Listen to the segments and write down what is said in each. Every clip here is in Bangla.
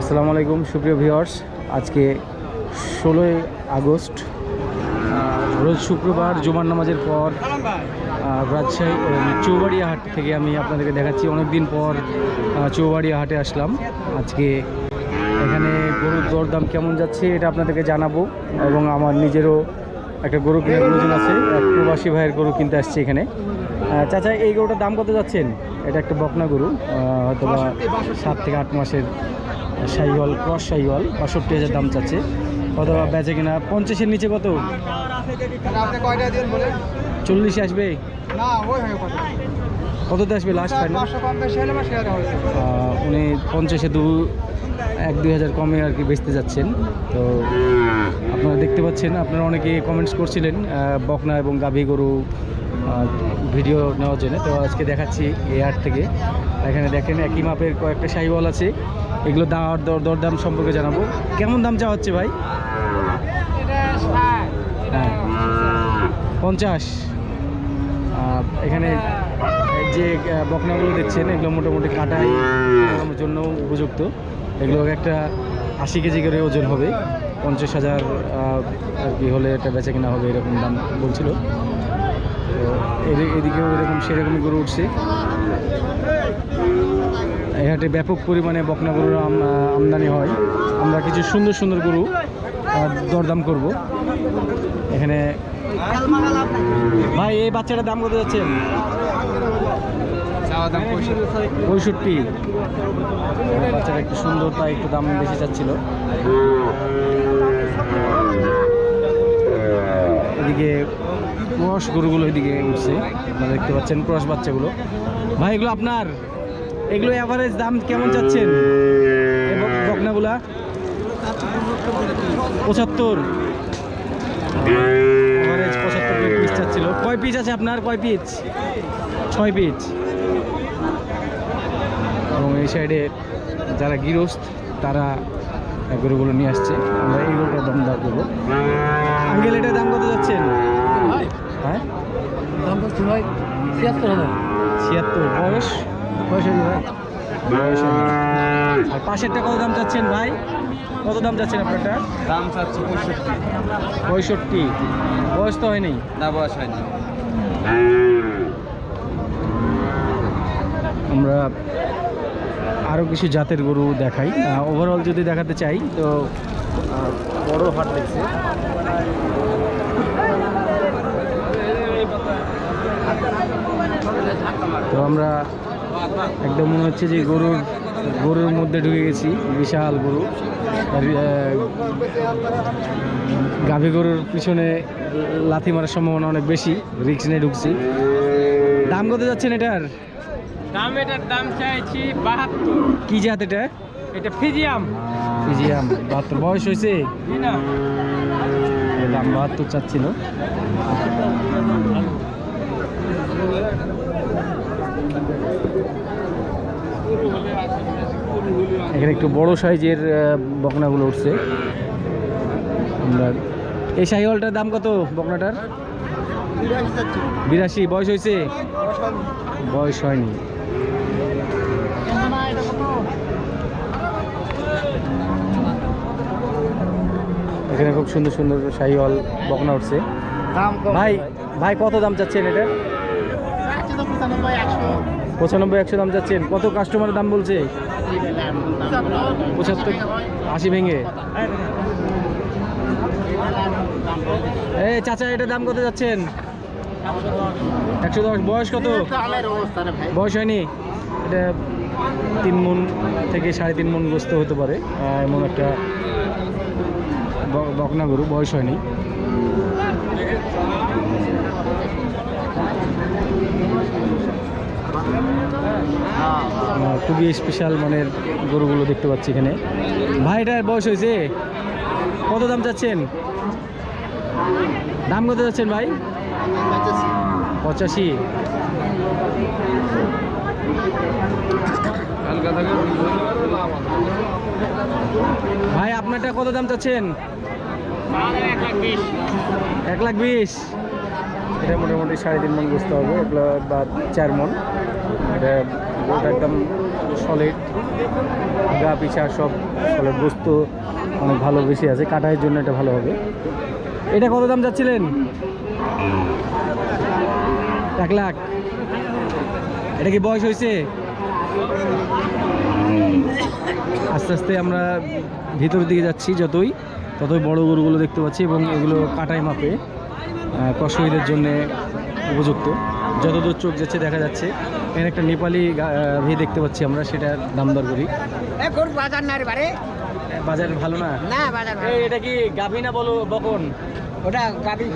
আসসালামু আলাইকুম, সুপ্রিয় ভিউয়ার্স। আজকে ষোলোই আগস্ট রোজ শুক্রবার জুমার নামাজের পর রাজশাহী চৌবাড়িয়া হাট থেকে আমি আপনাদেরকে দেখাচ্ছি। অনেক দিন পর চৌবাড়িয়া হাটে আসলাম। আজকে এখানে গরুর দরদাম কেমন যাচ্ছে এটা আপনাদেরকে জানাব এবং আমার নিজেরও একটা গরু কেনার প্রয়োজন আছে। এক প্রবাসী ভাইয়ের গরু কিনতে আসছে এখানে। চাচা, এই গরুটার দাম কত যাচ্ছেন? এটা একটা বকনা গরু হয়তো সাত থেকে আট মাসের শাহিওয়াল, ক্রস শাহিওয়াল, বাষট্টি হাজার দাম চাচ্ছে। অথবা বেচে কিনা পঞ্চাশের নিচে কত? চল্লিশে আসবে? কততে আসবে লাস্ট ফাইনাল উনি পঞ্চাশে দু, এক, দুই হাজার কমে আর কি বেচতে যাচ্ছেন। তো আপনারা দেখতে পাচ্ছেন, আপনারা অনেকে কমেন্টস করছিলেন বকনা এবং গাভী গরু ভিডিও নেওয়ার জন্য। তো আজকে দেখাচ্ছি হাট থেকে। এখানে দেখেন, একই মাপের কয়েকটা শাহিওয়াল আছে। এগুলো দাম দর, দরদাম সম্পর্কে জানাব। কেমন দাম চাওয়া হচ্ছে ভাই? হ্যাঁ। পঞ্চাশ। এখানে যে বকনাগুলো দেখছেন, এগুলো মোটামুটি কাটাই জন্য উপযুক্ত। এগুলো একটা আশি কেজি করে ওজন হবে। পঞ্চাশ হাজার আর কি হলে এটা বেচা কিনা হবে, এরকম দাম বলছিল। এদিকেও এরকম সেরকমই গরু উঠছে। এই হাটে ব্যাপক পরিমাণে বকনা গরুর আম- আমদানি হয়। আমরা কিছু সুন্দর সুন্দর গরু দরদাম করব। এখানে ভাই এই বাচ্চাটার দাম কত যাচ্ছেন পঁয়ষট্টি। বাচ্চাটা একটু সুন্দর তাই একটু দাম বেশি চাচ্ছিল। এদিকে ক্রস গরুগুলো এদিকে উঠছে। আপনারা দেখতে পাচ্ছেন ক্রস বাচ্চাগুলো। ভাই, এগুলো আপনার? এগুলো অ্যাভারেজ দাম কেমন চাচ্ছেন? বকনাগুলা? পঁচাত্তর। অ্যাভারেজ পঁচাত্তর পিস কয় পিস আছে আপনার? কয় পিস ছয় পিস এবং এই সাইডে যারা গৃহস্থ, তারা গরুগুলো নিয়ে আসছে। আমরা এই গরুটার দাম দর করব। আঙ্কেল এটার দাম কত যাচ্ছেন? হ্যাঁ? দাম ভাই ছিয়াত্তর হাজার। ছিয়াত্তর। বয়স? ভাই। বয়স আর পাশেরটা কত দাম চাচ্ছেন ভাই? কত দাম আপনারটা? দাম চাচ্ছি পঁয়ষট্টি। পঁয়ষট্টি। বয়স তো হয়নি। না বয়স হয়নি। আমরা আরও কিছু জাতের গরু দেখাই। ওভারঅল যদি দেখাতে চাই, তো বড় হাট দেখছে। তো আমরা একদম মনে হচ্ছে যে গরুর গরুর মধ্যে ঢুকে গেছি, বিশাল গরু। গাভী গরুর পিছনে লাথি মারার সম্ভাবনা অনেক বেশি রিক্স নিয়ে ঢুকছি। দাম কত যাচ্ছেন এটার? দাম এটার দাম চাইছি বাহাত্তর। কি জাত এটা? এটা ফিজিয়াম। ফিজিয়াম বাহাত্তর। বয়স হয়েছে? না। দাম বাহাত্তর চাচ্ছিল। এখানে একটু বড় সাইজের বকনাগুলো উঠছে। আমরা এই শাহিওয়ালটার দাম কত বকনাটার? বিরাশি। বয়স হয়েছে? বয়স হয়নি। এখানে খুব সুন্দর সুন্দর শাহিওয়াল বকনা উঠছে। ভাই ভাই কত দাম চাচ্ছেন এটা? পঁচানব্বই একশো দাম চাচ্ছেন। কত কাস্টমার দাম বলছে? পঁচাত্তর আশি ভেঙে। এই চাচা এটার দাম কত যাচ্ছেন একশো দশ বয়স কত? বয়স হয়নি? এটা তিন মন থেকে সাড়ে তিন মন গোস্ত হতে পারে। এমন একটা বকনা গরু, বয়স হয়নি। খুবই স্পেশাল মানের গরুগুলো দেখতে পাচ্ছি এখানে। ভাই, এটার বয়স হয়েছে? কত দাম চাচ্ছেন? দাম কত যাচ্ছেন ভাই? পঁচাশি। ভাই আপনারটা কত দাম চাচ্ছেন? এক লাখ বিশ। এটা মোটামুটি সাড়ে তিন মন বুঝতে হবে এগুলো বা চার মন। এটা ওটা একদম সলিড গা পিছা সব সলিড বস্তু অনেক ভালো বেশি আছে কাটাইয়ের জন্য এটা ভালো হবে। এটা কত দাম যাচ্ছিলেন এক লাখ। এটা কি বয়স হয়েছে? আস্তে আস্তে আমরা ভিতরের দিকে যাচ্ছি যতই ততই বড় গরুগুলো দেখতে পাচ্ছি এবং এগুলো কাটাই মাপে কষইদের জন্য উপযুক্ত। যতদূর চোখ যাচ্ছে দেখা যাচ্ছে। এখানে একটা নেপালি ভি দেখতে পাচ্ছি আমরা সেটা দাম দর করি বাজার না বাজার ভালো না? এটা কি গাভী না বলো বকন? ওটা গাবি।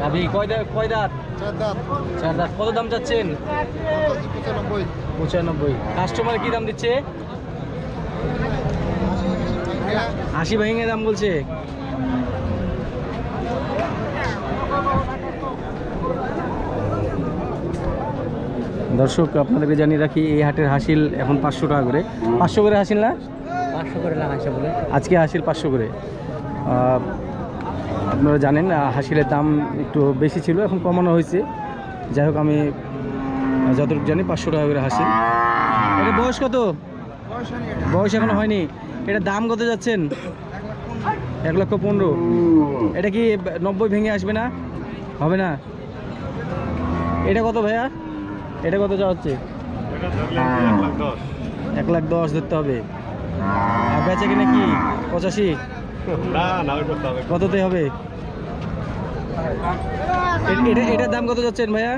গাভী কয় দাঁত কয় দাঁত? চার দাঁত। কত দাম চাচ্ছেন? পঁচানব্বই। কাস্টমার কি দাম দিচ্ছে? আশি ভেঙে দাম বলছে। দর্শক আপনাদেরকে জানিয়ে রাখি এই হাটের হাসিল এখন পাঁচশো টাকা করে। পাঁচশো করে হাসিল না? পাঁচশো করে লাগাইছে বলে। আজকে হাসিল পাঁচশো করে। আপনারা জানেন হাসিলের দাম একটু বেশি ছিল এখন কমানো হয়েছে। যাই হোক আমি যতটুকু জানি পাঁচশো টাকা করে হাসিল। এটা বয়স কত? বয়স এখনও হয়নি। এটা দাম কত যাচ্ছেন? এক লক্ষ পনেরো। এটা কি নব্বই ভেঙে আসবে না? হবে না? এটা কত ভাইয়া? এটা কত যা হচ্ছে? এক লাখ দশ ধরতে হবে। আর বেচে কিনা কি? পঁচাশি? কততে হবে? এটা এটার দাম কত যাচ্ছেন ভাইয়া?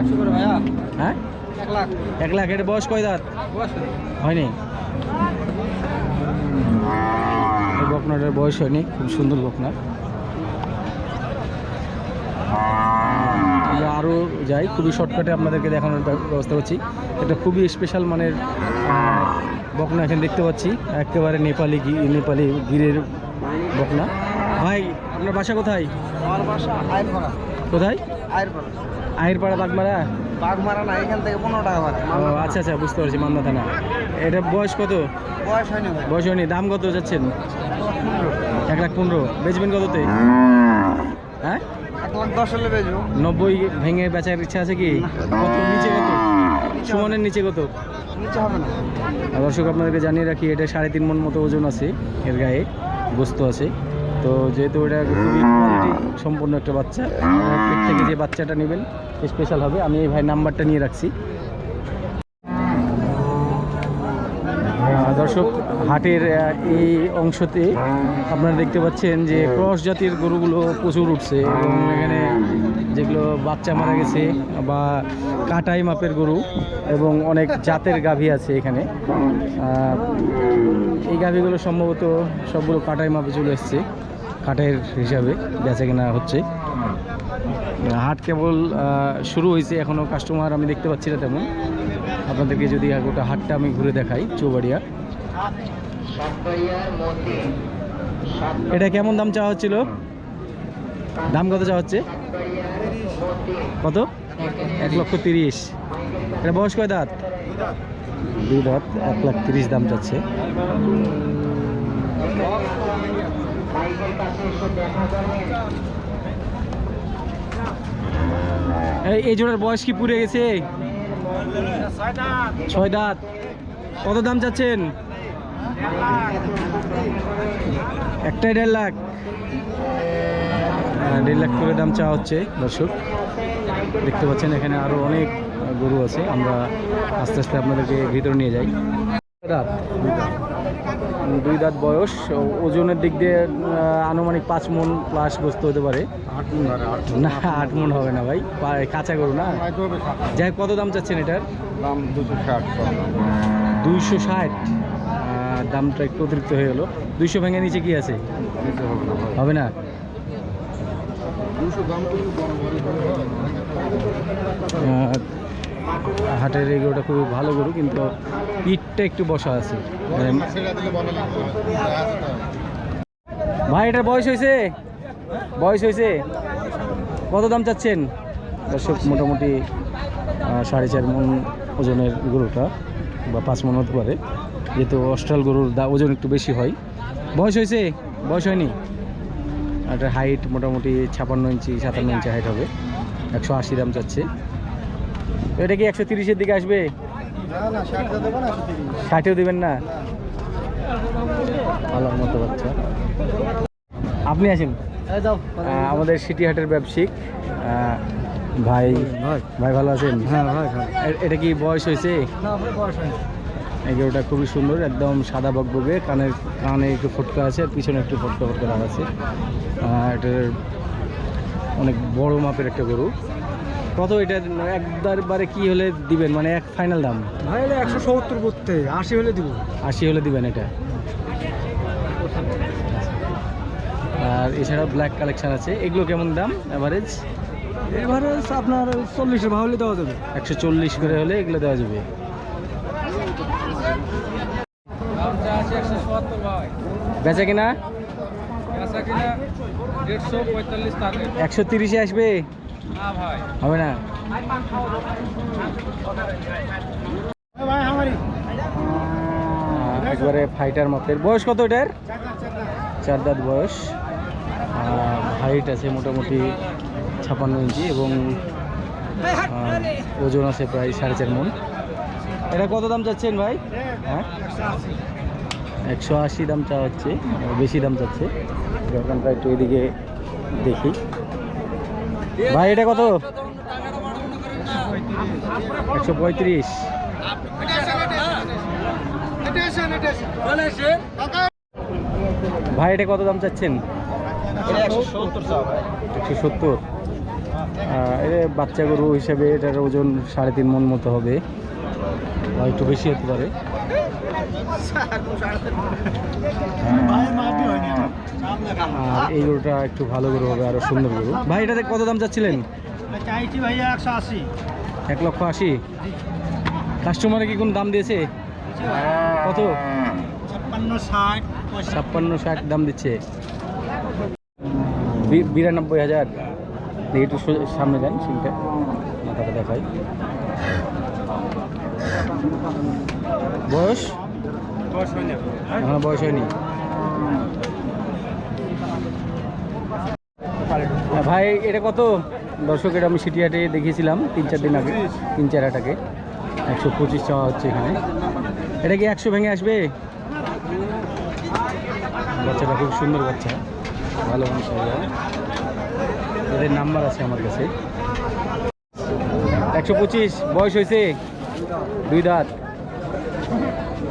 একশো করে ভাইয়া। হ্যাঁ? এক লাখ। এক লাখ। এটা বয়স কয় দাঁত? হয়নি। বকনাটার বয়স হয়নি। খুব সুন্দর বকনা। আমরা আরও যাই। খুবই শর্টকাটে আপনাদেরকে দেখানোর ব্যবস্থা করছি। এটা খুবই স্পেশাল মানের বকনা এখানে দেখতে পাচ্ছি। একেবারে নেপালি নেপালি গিরের বকনা। ভাই আপনার বাসা কোথায়? আমার বাসা আয়ের পাড়া কোথায়? আয়ের পাড়া আহিরপাড়া বাগমারা বাঘ মারা না এখান থেকে পনেরো টাকা ভাড়া। ও আচ্ছা আচ্ছা বুঝতে পারছি মান্দা থানা। এটা বয়স কত? বয়স হয়নি ভাই। বয়স হয়নি দাম কত যাচ্ছেন এক লাখ পনেরো। বেচবেন কততে? হ্যাঁ? এক লাখ দশ হলে বেচবো। নব্বই ভেঙে বেচার ইচ্ছা আছে কি? কত নিচে কত? সুমনের নিচে কত? নিচে হবে না। দর্শক আপনাদেরকে জানিয়ে রাখি এটা সাড়ে তিন মন মতো ওজন আছে এর গায়ে গোস্ত আছে। তো যেহেতু এটা খুবই সম্পূর্ণ একটা বাচ্চা পেট থেকে যে বাচ্চাটা নেবেন স্পেশাল হবে। আমি এই ভাই নাম্বারটা নিয়ে রাখছি। দর্শক, হাটের এই অংশতে আপনারা দেখতে পাচ্ছেন যে ক্রস জাতির গরুগুলো প্রচুর উঠছে এবং এখানে যেগুলো বাচ্চা মারা গেছে বা কাটাই মাপের গরু এবং অনেক জাতের গাভী আছে এখানে। এই গাভীগুলো সম্ভবত সবগুলো কাটাই মাপে চলে এসছে। কাটাইয়ের হিসাবে বেচা কেনা হচ্ছে। হাট কেবল শুরু হয়েছে এখনও কাস্টমার আমি দেখতে পাচ্ছি না তেমন। আপনাদেরকে যদি গোটা হাটটা আমি ঘুরে দেখাই চৌবাড়িয়া। এটা কেমন দাম চাওয়া হচ্ছিল? দাম কত চাওয়া হচ্ছে? কত? এক লক্ষ তিরিশ। এটা বয়স কয় দাঁত। দুই দাঁত এক লাখ তিরিশ দাম যাচ্ছে। এই জোড়ার বয়স কি পুড়ে গেছে? ছয় দাঁত। কত দাম চাচ্ছেন? একটাই দেড় লাখ। দেড় লাখ করে দাম চাওয়া হচ্ছে, দর্শক। দেখতে পাচ্ছেন, এখানে আরও অনেক গরু আছে। আমরা আস্তে আস্তে আপনাদেরকে ভিতরে নিয়ে যাই। দাঁত। দুই দাঁত বয়স ওজনের দিক দিয়ে আনুমানিক পাঁচ মন প্লাস গোস্ত হতে পারে। না আট মন হবে না ভাই কাঁচা গরু না? যাই কত দাম চাচ্ছেন এটার? দাম দুশো ষাট দুইশো ষাট। দামটা একটু অতিরিক্ত হয়ে গেলো। দুইশো ভেঙে নিচে কি আছে? হবে না আহ, হাটের এই গরুটা খুবই ভালো গরু কিন্তু পিঠটা একটু বসা আছে। ভাই এটার বয়স হয়েছে? বয়স হয়েছে? কত দাম চাচ্ছেন? দর্শক মোটামুটি সাড়ে চার মন ওজনের গরুটা বা পাঁচ মন হতে পারে। যেহেতু অস্ট্রাল গরুর দা ওজন একটু বেশি হয়। বয়স হয়েছে? বয়স হয়নি? এটার হাইট মোটামুটি ছাপান্ন ইঞ্চি সাতান্ন ইঞ্চি হাইট হবে। একশো আশি দাম চাচ্ছে। এটা কি একশো তিরিশের দিকে আসবে? ষাটেও দিবেন না? ভালো মতো বাচ্চা। আপনি আসেন। আহ, আমাদের সিটিহাটের ব্যবসায়িক ভাই ভাই। ভালো আছেন? হ্যাঁ এটা কি বয়স হয়েছে? গরুটা খুবই সুন্দর একদম সাদা বকবকে কানের কানে একটু ফটকা আছে আর পিছনে একটু ফটকা ফটকা আছে। এটার অনেক বড় মাপের একটা গরু। কত এটা একবারে কি হলে দিবেন? মানে এক ফাইনাল দাম? ভাই এটা একশো সত্তর করতে। আশি হলে দিব। আশি হলে দিবেন এটা? আর এছাড়াও ব্ল্যাক কালেকশন আছে। এগুলো কেমন দাম অ্যাভারেজ এবারে আপনার চল্লিশের ভাগ হলে দেওয়া যাবে। একশো চল্লিশ করে হলে এগুলো দেওয়া যাবে। বেচা কিনা? একশো তিরিশে আসবে? হবে না? একবারে ফাইটার মাপের বয়স কত এটার? চার দাঁত বয়স। হাইট আছে মোটামুটি ছাপান্ন ইঞ্চি এবং ওজন আছে প্রায় সাড়ে চার মন। এটা কত দাম চাচ্ছেন ভাই? হ্যাঁ? একশো আশি দাম চাওয়া হচ্ছে বেশি দাম চাচ্ছে। দোকানটা একটু এদিকে দেখি। ভাই এটা কত? একশো পঁয়ত্রিশ। ভাই এটা কত দাম চাচ্ছেন? একশো সত্তর। এটা বাচ্চা গরু হিসেবে এটার ওজন সাড়ে তিন মন মতো হবে। বা একটু বেশি হতে পারে। আর এই গরুটা একটু ভালো গরু হবে আরও সুন্দর গরু। ভাই এটাতে কত দাম চাচ্ছিলেন? চাইছি ভাইয়া একশো আশি। এক লক্ষ আশি? কাস্টমারে কি কোন দাম দিয়েছে? কত? ছাপ্পান্ন ষাট দাম দিচ্ছে। বিরানব্বই হাজার। একটু সামনে যান সিংটা। মাথাটা দেখাই। বয়স? হয়ে বয়স হয়নি হ্যাঁ, ভাই এটা কত? দর্শক এটা আমি সিটিহাটে দেখিয়েছিলাম তিন চার দিন আগে তিন চার হাটাকে একশো পঁচিশ চাওয়া হচ্ছে এখানে। এটা কি একশো ভেঙে আসবে? বাচ্চাটা খুব সুন্দর বাচ্চা। ভালো মানুষ এদের নাম্বার আছে আমার কাছে। একশো পঁচিশ বয়স হয়েছে? দুই দাঁত।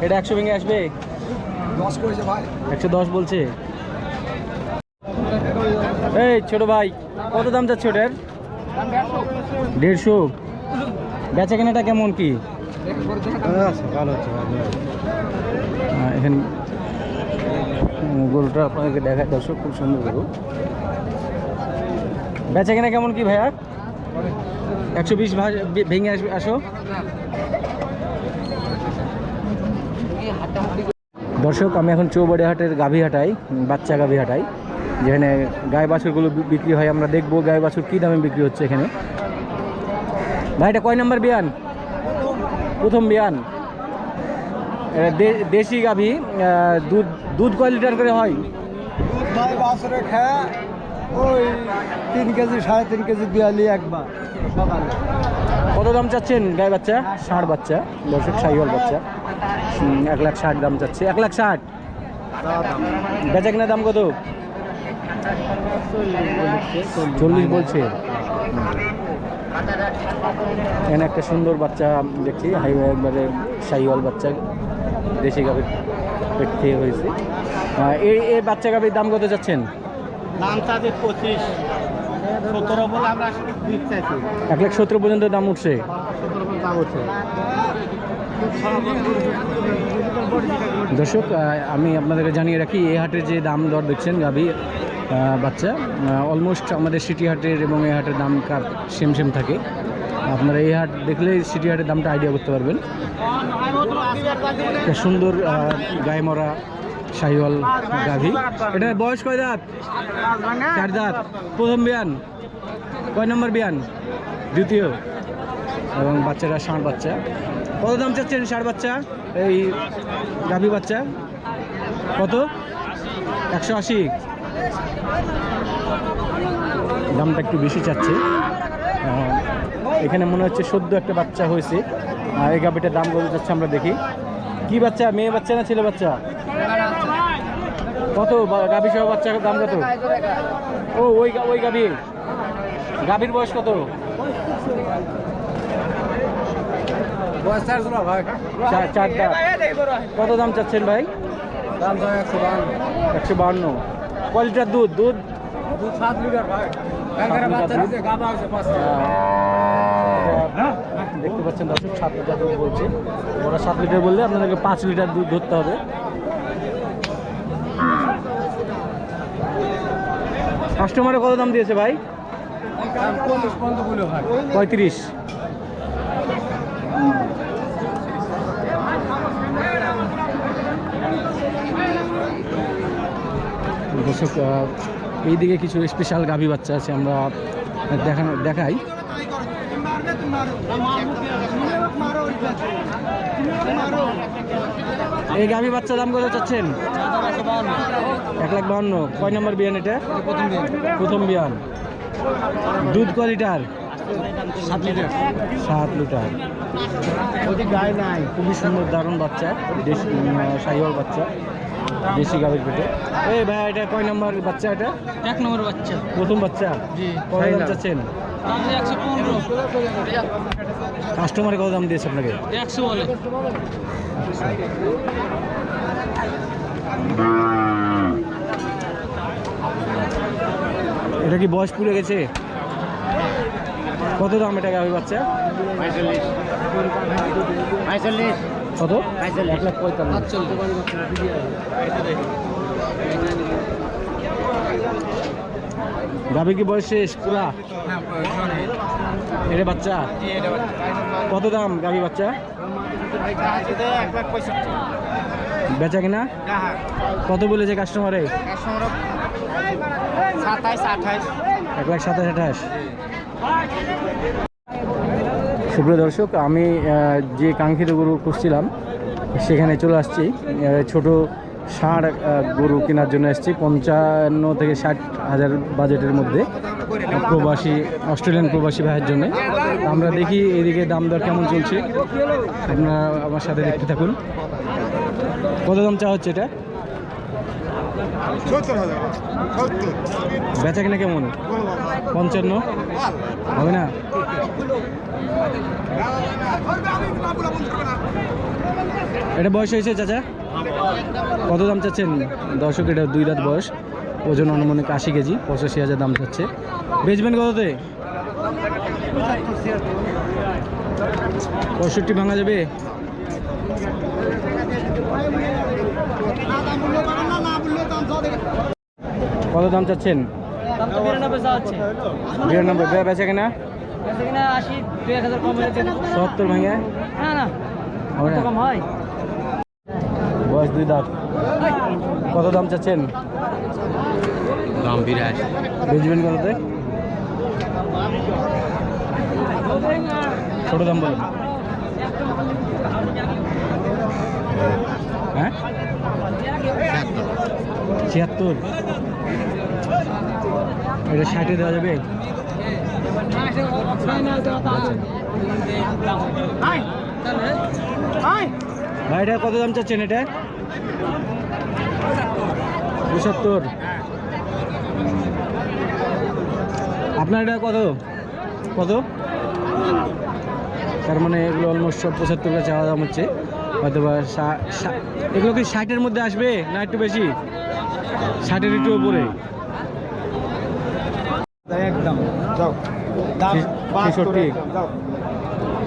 এটা একশো ভেঙে আসবে? একশো দশ বলছে? ছোট ভাই, কত দাম যাচ্ছে ওটার? দেড়শো। বেচা কেনাটা কেমন কি? গরুটা আপনাদেরকে দেখায়, দর্শক, খুব সুন্দর গরু। বেচা কেনা কেমন কি ভাইয়া? একশো বিশ ভেঙে আসবে, আসো। দর্শক, আমি এখন চৌবাড়ি হাটের গাভী হাটাই বাচ্চা গাভী হাটাই যেখানে গায়ে বাছুরগুলো বিক্রি হয় আমরা দেখব গায়ে বাছুর কী দামে বিক্রি হচ্ছে এখানে। ভাই এটা কয় নম্বর বিয়ান? প্রথম বিয়ান। দেশি গাভী দুধ দুধ কয় লিটার করে হয়? খায় ওই তিন কেজি সাড়ে তিন কেজি বিয়ালি একবার সকালে। কত দাম চাচ্ছেন গায়ে বাচ্চা? ষাট বাচ্চা। দর্শক সাইওয়াল বাচ্চা। এক লাখ ষাট দাম চাচ্ছে। এক লাখ ষাট? বেচা কিনা দাম কত? চল্লিশ বলছে। এখানে একটা সুন্দর বাচ্চা দেখছি হাইওয়ে একবারে সাইওয়াল বাচ্চা দেশি গাভীর পেট থেকে হয়েছে এই এই বাচ্চা গাভীর দাম কত যাচ্ছেন নাম তাদের পঁচিশ। সতেরো বলে আমরা এক লাখ সত্তর পর্যন্ত দাম উঠছে। দাম হচ্ছে দর্শক আমি আপনাদেরকে জানিয়ে রাখি এই হাটের যে দাম দর দেখছেন গাভী বাচ্চা। অলমোস্ট আমাদের সিটি হাটের এবং এই হাটের দাম কার সেম সেম থাকে। আপনারা এই হাট দেখলে সিটি হাটের দামটা আইডিয়া করতে পারবেন। সুন্দর গায়ে মরা শাহিওয়াল গাভি। এটা বয়স কয় দাঁত? চার দাঁত। প্রথম বিয়ান? কয় নম্বর বিয়ান? দ্বিতীয়। এবং বাচ্চারা ষাঁড় বাচ্চা। কত দাম চাচ্ছেন ষাঁড় বাচ্চা? এই গাভী বাচ্চা? কত? একশো আশি। দামটা একটু বেশি চাচ্ছে। এখানে মনে হচ্ছে সদ্য একটা বাচ্চা হয়েছে। আর এই গাভিটার দাম বলতে চাচ্ছে আমরা দেখি। কি বাচ্চা? মেয়ে বাচ্চা না ছেলে বাচ্চা? কত? গাভী সহ বাচ্চার দাম কত? ও ওই ওই গাভী। গাভীর বয়স কত? চার কত দাম চাচ্ছেন ভাই? দাম একশো বান্ন একশো বাহান্ন। কয় লিটার দুধ দুধ? দুধ সাত লিটার ভাই। আছে পাঁচ দেখতে পাচ্ছেন দর্শক সাত লিটার দুধ বলছে। ওরা সাত লিটার বললে আপনাদেরকে পাঁচ লিটার দুধ ধরতে হবে। কাস্টমারে কত দাম দিয়েছে ভাই? পঁয়ত্রিশ। দর্শক এইদিকে কিছু স্পেশাল গাভী বাচ্চা আছে আমরা দেখানো, দেখাই। এই গাভী বাচ্চা দাম কত চাচ্ছেন? এক লাখ বাহান্ন। কয় নম্বর বিয়ান এটা? প্রথম বিয়ান। দুধ ক লিটার? সাত লিটার। সাত লিটার খুবই সুন্দর দারুণ বাচ্চা সাইওয়াল বাচ্চা। দেশি গাভীর পেটে। এই ভাই এটা কয় নম্বর বাচ্চা এটা? এক নম্বর বাচ্চা। প্রথম বাচ্চা? জি। কত দাম চাচ্ছেন? কাস্টমারে কত দাম দিয়েছে আপনাকে? একশো বলে। এটা কি বয়স পুড়ে গেছে? কত দাম এটা গাভীর বাচ্চা? পঁয়তাল্লিশ। কত? এক লাখ পঁয়তাল্লিশ। গাভীর কি বয়স শেষ পুরা? এটা বাচ্চা? কত দাম গাভী বাচ্চা? বেচা কিনা? কত বলেছে কাস্টমারে এক লাখ সাতাশ আঠাশ সুপ্রিয় দর্শক, আমি যে কাঙ্ক্ষিত গরু খুঁজছিলাম, সেখানে চলে আসছি। ছোট ষাঁড় গরু কেনার জন্য এসেছি, পঞ্চান্ন থেকে ষাট হাজার বাজেটের মধ্যে, প্রবাসী, অস্ট্রেলিয়ান প্রবাসী ভাইয়ের জন্য। আমরা দেখি এদিকে দাম দর কেমন চলছে। আপনারা আমার সাথে দেখতে থাকুন। কত দাম চা হচ্ছে এটা? বেচা কিনা কেমন? পঞ্চান্ন? হবে না? এটা বয়স হয়েছে চাচা? কত দাম চাচ্ছেন? দর্শক, এটা দুই রাত বয়স। ওজন অনুমানিক আশি কেজি, পঁচাশি হাজার দাম চাচ্ছে। বেচবেন কততে? পঁয়ষট্টি ভাঙা যাবে? কত দাম চাচ্ছেন? বিরানব্বই বেচা কিনা? সত্তর ভাঙে? বয়স দুই দাঁত। কত দাম চাচ্ছেন? দাম বিরাশি বেচবেন কততে ছোট দাম বলেন। ছিয়াত্তর। এটা ষাটে দেওয়া যাবে? ভাই কত দাম চাচ্ছেন এটা? পঁচাত্তর। আপনার এটা কত? কত? তার মানে এগুলো অলমোস্ট সব পঁচাত্তর চাওয়া দাম হচ্ছে। হয়তো বা এগুলো কি ষাটের মধ্যে আসবে না একটু বেশি? ষাটের একটু উপরে। একদম। ছেষট্টি।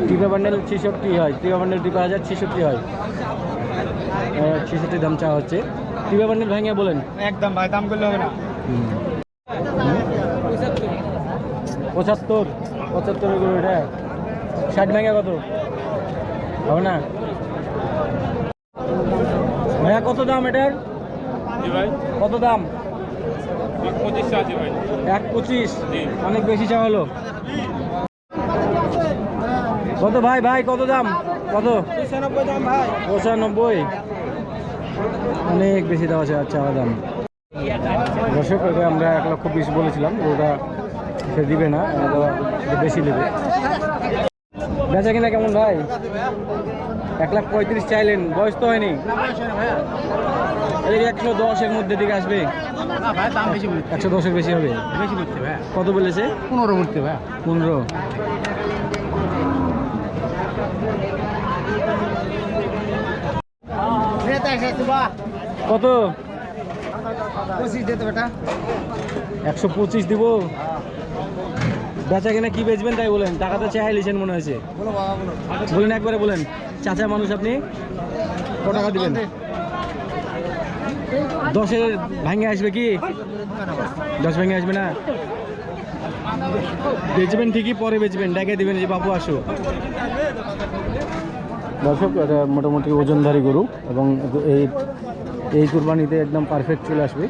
টিপা বান্ডেল ছেষট্টি হয়। টিপা বান্ডেল টিপা হাজার ছেষট্টি হয়। ছেষট্টি দাম চাওয়া হচ্ছে। টিপা বান্ডেল ভাঙিয়ে বলেন। একদম ভাই দাম করলে হবে না। পঁচাত্তর। পঁচাত্তর এটা। ষাট ভেঙে কত? হবে না? ভাইয়া কত দাম এটার? কত দাম? এক পঁচিশ অনেক বেশি চা হলো। কত ভাই? ভাই কত দাম? কত? পঁচানব্বই। দাম অনেক বেশি দেওয়া আছে চাওয়া দাম। দর্শক আমরা এক লক্ষ বিশ বলেছিলাম ওটা সে দিবে না বেশি নেবে। বেচা কিনা কেমন ভাই? এক লাখ পঁয়ত্রিশ চাইলেন, বয়স তো হয়নি। একশো দশের মধ্যে দিকে আসবে। একশো দশের বেশি হবে? কত বলেছে? পনেরো বলছে ভাই পনেরো। কত? একশো পঁচিশ দিব। বেচা কিনা কি বেচবেন তাই বলেন, টাকা তো চাই লিছেন মনে হয়েছে। বলো বলেন একবারে বলেন, চাচা মানুষ আপনি? কত টাকা দিবেন? দশের ভাঙে আসবে কি? দশ ভাঙে আসবে না? বেচবেন ঠিকই, পরে বেচবেন, ডেকে দিবেন যে বাবু আসো দর্শক, এটা মোটামুটি ওজনধারী গরু এবং এই এই কুরবানিতে একদম পারফেক্ট চলে আসবে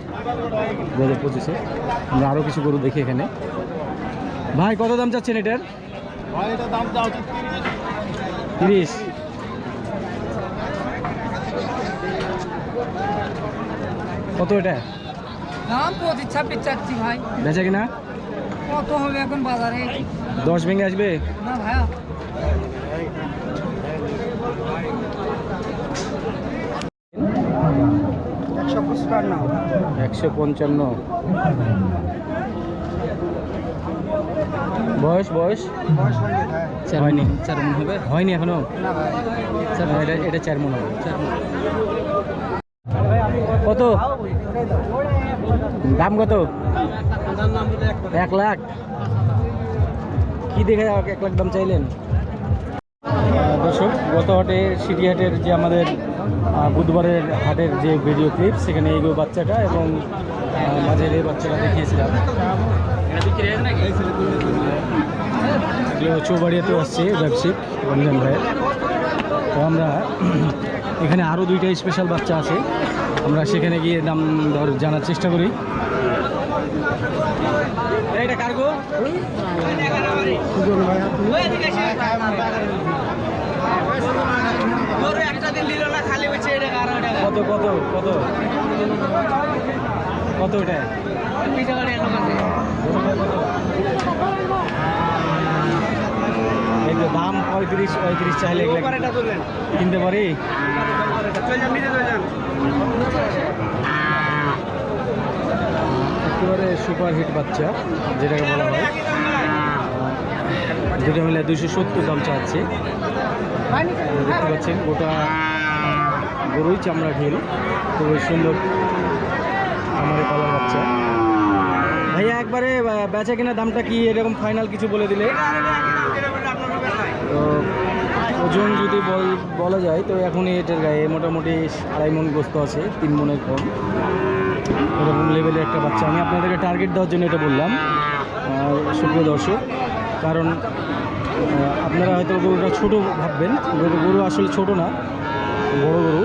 দু হাজার পঁচিশে। আমরা আরও কিছু গরু দেখি এখানে। ভাই কত দাম চাচ্ছেন এটার? তিরিশ। কত এটা? দাম পঁচিশ ছাব্বিশ চাচ্ছি ভাই। বেচা কিনা? কত হবে এখন বাজারে? দশ ভেঙে আসবে? না ভাইয়া। একশো পঞ্চান্ন। বয়স বয়স? বয়স হয়নি হয়নি। চার মন হবে? হয়নি এখনও? না হ্যাঁ, এটা এটা চার মনে হবে। কত? দাম কত? এক লাখ। কি দেখে এক লাখ দাম চাইলেন? দর্শক গত হাটে সিটি হাটের যে আমাদের বুধবারের হাটের যে ভিডিও ক্লিপ সেখানে এই বাচ্চাটা এবং মাঝের এই বাচ্চাটা দেখিয়েছিলাম। এগুলো চৌবাড়িয়াতেও আসছে ব্যবসায়িক রমজান ভাইয়ের। তো আমরা এখানে আরও দুইটা স্পেশাল বাচ্চা আছে। আমরা সেখানে গিয়ে দাম ধর জানার চেষ্টা করি। কত কত কত? কত এটা এই তো দাম পঁয়ত্রিশ পঁয়ত্রিশ চাইলে কিনতে পারি? একেবারে সুপার হিট বাচ্চা যেটাকে বলা হয়। দুটো মিলে দুশো সত্তর দাম চাচ্ছে। দেখতে পাচ্ছেন গোটা গরুই চামড়া ঢিল খুবই সুন্দর আমার পালার বাচ্চা ভাইয়া একবারে বেচা কেনা দামটা কি এরকম ফাইনাল কিছু বলে দিলে? তো ওজন যদি বল বলা যায় তো এখনই এটার গায়ে মোটামুটি আড়াই মন গোস্ত আছে তিন মনের কম। এরকম লেভেলের একটা বাচ্চা। আমি আপনাদেরকে টার্গেট দেওয়ার জন্য এটা বললাম সুপ্রিয় দর্শক। কারণ আপনারা হয়তো গরুটা ছোটো ভাববেন গরু আসলে ছোট না বড় গরু।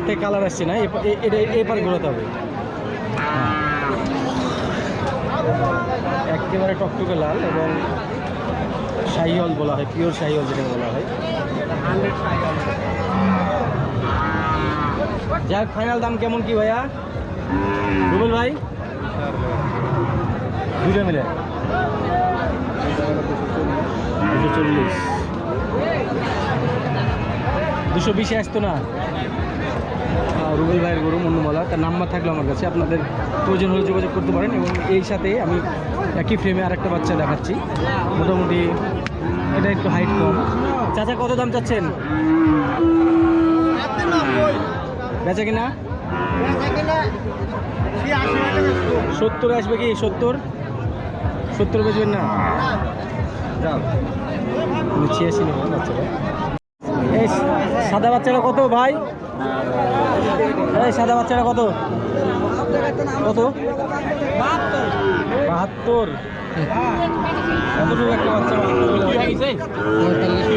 এপার থেকে কালার আসছে না এটা এপার ঘোরাতে হবে। হ্যাঁ। একেবারে টকটকে লাল এবং শাহিওয়াল বলা হয় পিওর শাহিওয়াল যেটাকে বলা হয়। যাক ফাইনাল দাম কেমন কি ভাইয়া? রুবেল ভাই? দুটো মিলে। দুশো চল্লিশ। দুশো বিশে আসতো না? রুবেল ভাইয়ের গরু মন্নুমালা তার নাম্বার থাকল আমার কাছে। আপনাদের প্রয়োজন হলে যোগাযোগ করতে পারেন এবং এই সাথে আমি একই ফ্রেমে আরেকটা বাচ্চা দেখাচ্ছি। মোটামুটি এটা একটু হাইট কম। চাচা, কত দাম চাচ্ছেন? বেচা কিনা? সত্তর আসবে কি? সত্তর? সত্তর বেচবেন না? ছিয়াশি নেব বাচ্চাটা। এই সাদা বাচ্চাটা কত ভাই? এই সাদা বাচ্চাটা কত? কত? বাহাত্তর। কতটুকু একটা বাচ্চা